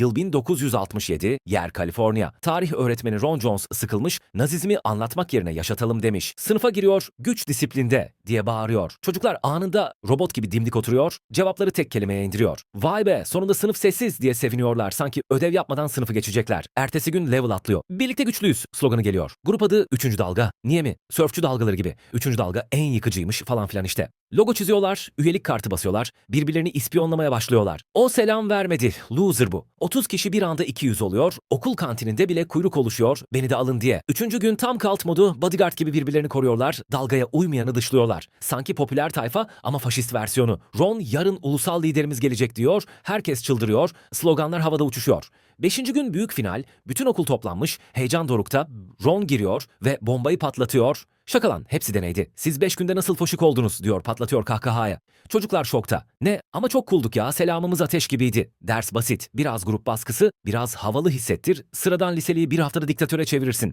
Yıl 1967, yer Kaliforniya. Tarih öğretmeni Ron Jones sıkılmış, Nazizmi anlatmak yerine yaşatalım demiş. Sınıfa giriyor, güç disiplinde diye bağırıyor. Çocuklar anında robot gibi dimdik oturuyor, cevapları tek kelimeye indiriyor. Vay be, sonunda sınıf sessiz diye seviniyorlar. Sanki ödev yapmadan sınıfı geçecekler. Ertesi gün level atlıyor. Birlikte güçlüyüz sloganı geliyor. Grup adı 3. dalga. Niye mi? Sörfçü dalgaları gibi. 3. dalga en yıkıcıymış falan filan işte. Logo çiziyorlar, üyelik kartı basıyorlar, birbirlerini ispiyonlamaya başlıyorlar. O selam vermedi, loser bu. 30 kişi bir anda 200 oluyor, okul kantininde bile kuyruk oluşuyor, beni de alın diye. Üçüncü gün tam kalt modu, bodyguard gibi birbirlerini koruyorlar, dalgaya uymayanı dışlıyorlar. Sanki popüler tayfa ama faşist versiyonu. Ron yarın ulusal liderimiz gelecek diyor, herkes çıldırıyor, sloganlar havada uçuşuyor. Beşinci gün büyük final, bütün okul toplanmış, heyecan dorukta, Ron giriyor ve bombayı patlatıyor. Şaka lan hepsi deneydi. Siz beş günde nasıl foşuk oldunuz diyor patlatıyor kahkahaya. Çocuklar şokta. Ne ama çok kulduk ya selamımız ateş gibiydi. Ders basit. Biraz grup baskısı, biraz havalı hissettir. Sıradan liseliği bir haftada diktatöre çevirirsin.